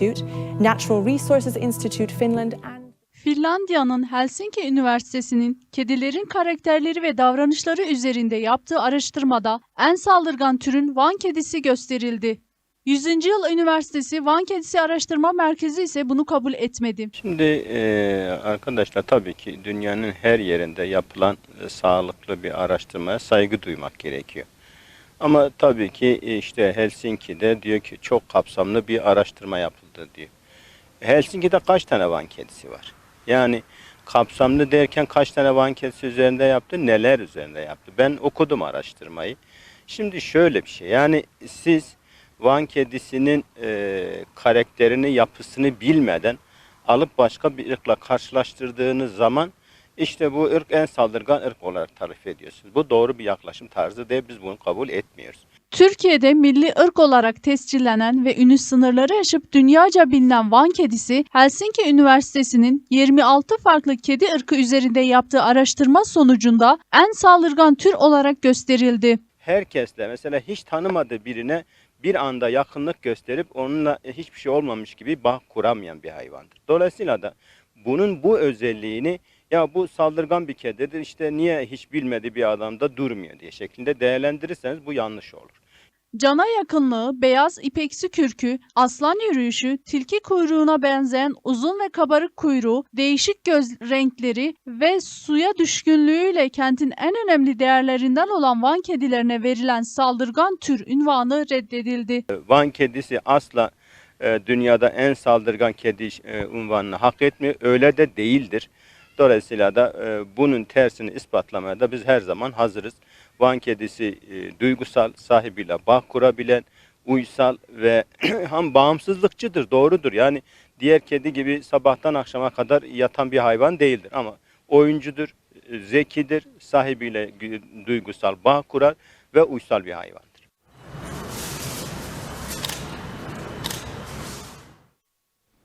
Institute, Natural Resources Institute Finland and Finlandiya'nın Helsinki Üniversitesi'nin kedilerin karakterleri ve davranışları üzerinde yaptığı araştırmada en saldırgan türün Van kedisi gösterildi. 100. Yıl Üniversitesi Van Kedisi Araştırma Merkezi ise bunu kabul etmedi. Şimdi e, arkadaşlar tabii ki dünyanın her yerinde yapılan e, sağlıklı bir araştırmaya saygı duymak gerekiyor. Ama tabii ki e, işte Helsinki'de diyor ki çok kapsamlı bir araştırma yapıldı diyor. Helsinki'de kaç tane Van kedisi var? Yani kapsamlı derken kaç tane Van kedisi üzerinde yaptı, neler üzerinde yaptı? Ben okudum araştırmayı. Şimdi şöyle bir şey yani siz Van kedisinin e, karakterini, yapısını bilmeden alıp başka bir ırkla karşılaştırdığınız zaman işte bu ırk en saldırgan ırk olarak tarif ediyorsunuz. Bu doğru bir yaklaşım tarzı değil, biz bunu kabul etmiyoruz. Türkiye'de milli ırk olarak tescillenen ve ünü sınırları aşıp dünyaca bilinen Van kedisi, Helsinki Üniversitesi'nin 26 farklı kedi ırkı üzerinde yaptığı araştırma sonucunda en saldırgan tür olarak gösterildi. Herkesle mesela hiç tanımadığı birine bir anda yakınlık gösterip onunla hiçbir şey olmamış gibi bağ kuramayan bir hayvandır. Dolayısıyla da bunun bu özelliğini ya bu saldırgan bir kedidir işte niye hiç bilmediği bir adamda durmuyor diye şeklinde değerlendirirseniz bu yanlış olur. Cana yakınlığı, beyaz ipeksi kürkü, aslan yürüyüşü, tilki kuyruğuna benzeyen uzun ve kabarık kuyruğu, değişik göz renkleri ve suya düşkünlüğüyle kentin en önemli değerlerinden olan Van kedilerine verilen saldırgan tür ünvanı reddedildi. Van kedisi asla e, dünyada en saldırgan kedi e, unvanını hak etmiyor. Öyle de değildir. Dolayısıyla da e, bunun tersini ispatlamaya da biz her zaman hazırız. Van kedisi e, duygusal, sahibiyle bağ kurabilen, uysal ve hem bağımsızlıkçıdır, doğrudur. Yani diğer kedi gibi sabahtan akşama kadar yatan bir hayvan değildir ama oyuncudur, e, zekidir, sahibiyle duygusal bağ kurar ve uysal bir hayvan.